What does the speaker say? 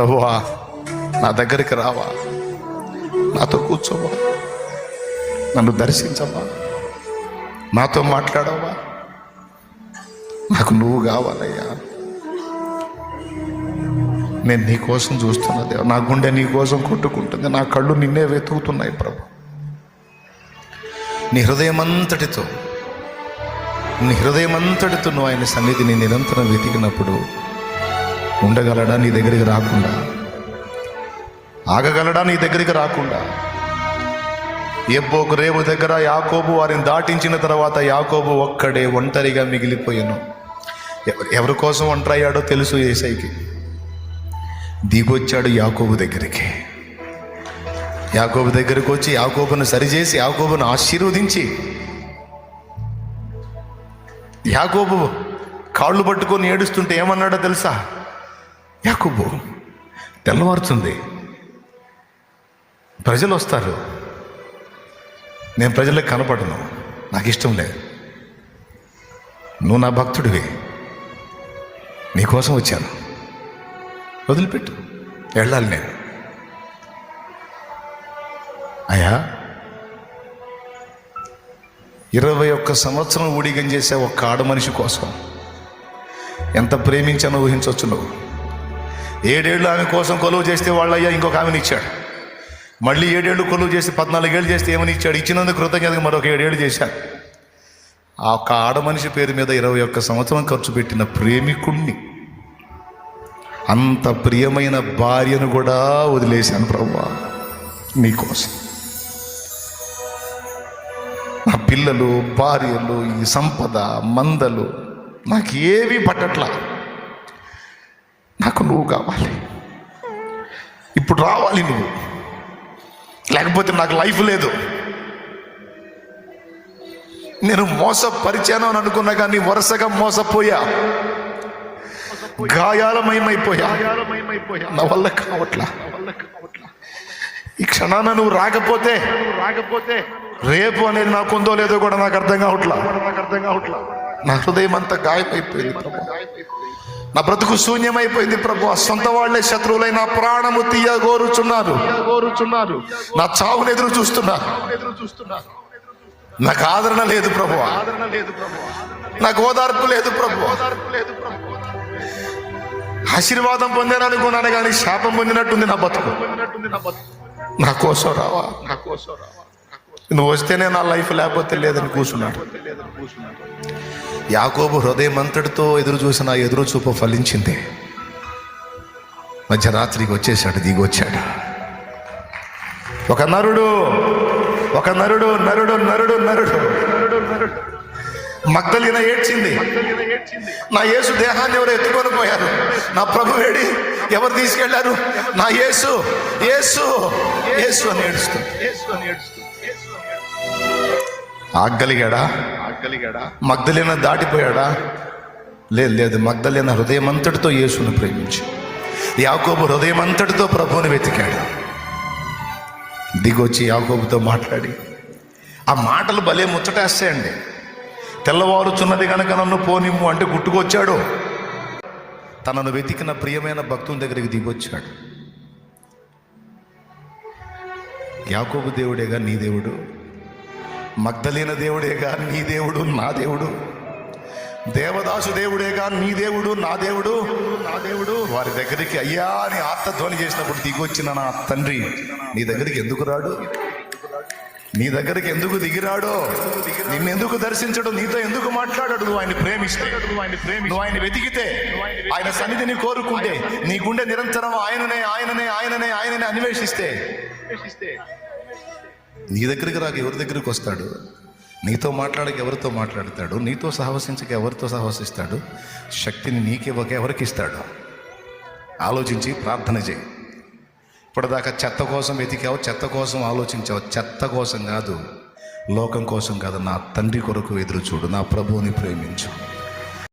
ప్రభువా నా దగ్గరికి రావా. నాతో కూర్చోవా. నన్ను దర్శించవా. నాతో మాట్లాడవా. నాకు నువ్వు కావాలయ్యా. నేను నీ కోసం నా గుండె నీ కోసం కొట్టుకుంటుంది. నా కళ్ళు నిన్నే వెతుకుతున్నాయి ప్రభు. నీ హృదయమంతటితో నీ హృదయమంతటితో నువ్వు ఆయన సన్నిధిని నిరంతరం వెతికినప్పుడు ఉండగలడా నీ దగ్గరికి రాకుండా? ఆగగలడా నీ దగ్గరికి రాకుండా? ఎబ్బోకు రేవు దగ్గర యాకోబు వారిని దాటించిన తర్వాత యాకోబు ఒక్కడే ఒంటరిగా మిగిలిపోయాను. ఎవరి కోసం ఒంటరయ్యాడో తెలుసు ఏసైకి. దిగొచ్చాడు యాకోబు దగ్గరికి. యాకోబు దగ్గరికి వచ్చి యాకోబును సరిచేసి యాకోబును ఆశీర్వదించి యాకోబు కాళ్ళు పట్టుకొని ఏడుస్తుంటే ఏమన్నాడో తెలుసా? యాకోబు తెల్లవారుతుంది. ప్రజలు వస్తారు. నేను ప్రజలకు కనపడను. నాకు ఇష్టం లేదు. నువ్వు నా భక్తుడివి. నీకోసం వచ్చాను. వదిలిపెట్టు. వెళ్ళాలి నేను. అయ్యా ఇరవై ఒక్క సంవత్సరం ఊడిగం చేసే ఒక్క ఆడ మనిషి కోసం ఎంత ప్రేమించానో ఊహించవచ్చు నువ్వు. ఏడేళ్ళు ఆమె కోసం కొలువు చేస్తే వాళ్ళయ్యా ఇంకొక ఆమెను ఇచ్చాడు. మళ్ళీ ఏడేళ్ళు కొలువు చేసి పద్నాలుగేళ్ళు చేస్తే ఏమని ఇచ్చాడు? ఇచ్చినందుకు కృతజ్ఞతగా మరొక ఏడేళ్ళు చేశాను ఆ ఒక్క ఆడ మనిషి పేరు మీద ఇరవై ఒక్క సంవత్సరం ఖర్చు పెట్టిన ప్రేమికుణ్ణి అంత ప్రియమైన భార్యను కూడా వదిలేశాను ప్రభా నీకోసం నా పిల్లలు భార్యలు ఈ సంపద మందలు నాకు ఏవి పట్టట్లా. నువ్వు కావాలి. ఇప్పుడు రావాలి నువ్వు. లేకపోతే నాకు లైఫ్ లేదు. నేను మోసపరిచాను అని అనుకున్నా కానీ వరుసగా మోసపోయా. గాయాలమయమైపోయా. నా వల్ల కావట్లా. ఈ క్షణాన నువ్వు రాకపోతే రాకపోతే రేపు అనేది నాకు ఉందో లేదో కూడా నాకు అర్థం కావట్లా. నాకు అర్థం కావట్లా నా హృదయం అంతా గాయమైపోయింది నా బ్రతుకు శూన్యమైపోయింది ప్రభు. ఆ సొంత వాళ్ళే శత్రువులై నా ప్రాణము తీయ గోరుచున్నారు గోరుచున్నారు నా చావును ఎదురు చూస్తున్నారు. ఎదురు చూస్తున్నారు. నాకు ఆదరణ లేదు ప్రభు. ఆదరణ లేదు ప్రభు. నాకు ఓదార్పు లేదు ప్రభు. ఓదార్పు లేదు ప్రభు. ఆశీర్వాదం పొందాను అనుకున్నాను కానీ శాపం పొందినట్టుంది నా బతుకు. నా కోసం రావా? నా కోసం రావా? నువ్వు వస్తేనే నా లైఫ్ లేకపోతే లేదని కూర్చున్నాడు యాకోబు హృదయమంతటితో ఎదురు చూసిన ఎదురు చూపు ఫలించింది. మధ్యరాత్రికి వచ్చేసాడు దిగొచ్చాడు ఒక నరుడు ఒక నరుడు నరుడు నరుడు నరుడు. నరుడు మగ్ధలిన ఏడ్చింది. నా యేసు దేహాన్ని ఎవరు ఎత్తుకొని పోయారు. నా ప్రభు వేడి ఎవరు తీసుకెళ్ళారు? నా యేసు యేసు యేసు అని ఏడుస్తుంది. ఆగ్గలిగాడా మగ్గలిగాడా మగ్ధలేన దాటిపోయాడా? లేదు లేదు మగ్ధలేన హృదయం అంతటితో యేసును ప్రేమించి యాకోబు హృదయం అంతటితో ప్రభువుని వెతికాడు. దిగొచ్చి యాకోబుతో మాట్లాడి ఆ మాటలు భలే ముచ్చటేస్తాయండి. తెల్లవారుచున్నది గనక నన్ను పోనిమ్ము అంటే గుట్టుకొచ్చాడు. తనను వెతికిన ప్రియమైన భక్తుని దగ్గరికి దిగొచ్చాడు. యాకోబు దేవుడేగా నీ దేవుడు? మగ్ధలీన దేవుడేగా నీ దేవుడు నా దేవుడు. దేవదాసు దేవుడేగా నీ దేవుడు నా దేవుడు నా దేవుడు. వారి దగ్గరికి అయ్యా అని ఆత్మధ్వని చేసినప్పుడు దిగొచ్చిన నా తండ్రి నీ దగ్గరికి ఎందుకు రాడు? నీ దగ్గరికి ఎందుకు దిగిరాడో? నిన్నెందుకు దర్శించడు? నీతో ఎందుకు మాట్లాడాడు? నువ్వు ఆయన ప్రేమిస్తే. నువ్వు ఆయన వెతికితే. ఆయన సన్నిధిని కోరుకుంటే. నీ గుండె నిరంతరం ఆయననే ఆయననే ఆయననే ఆయననే అన్వేషిస్తే. నీ దగ్గరికి రాక ఎవరి దగ్గరికి వస్తాడు? నీతో మాట్లాడక ఎవరితో మాట్లాడతాడు? నీతో సహవసించక ఎవరితో సహవసిస్తాడు శక్తిని నీకివ్వక ఎవరికి ఇస్తాడు? ఆలోచించి ప్రార్థన చేయి. ఇప్పటిదాకా చెత్త కోసం వెతికావు చెత్త కోసం ఆలోచించావు. చెత్త కోసం కాదు లోకం కోసం కాదు. నా తండ్రి కొరకు ఎదురు చూడు. నా ప్రభువుని ప్రేమించు.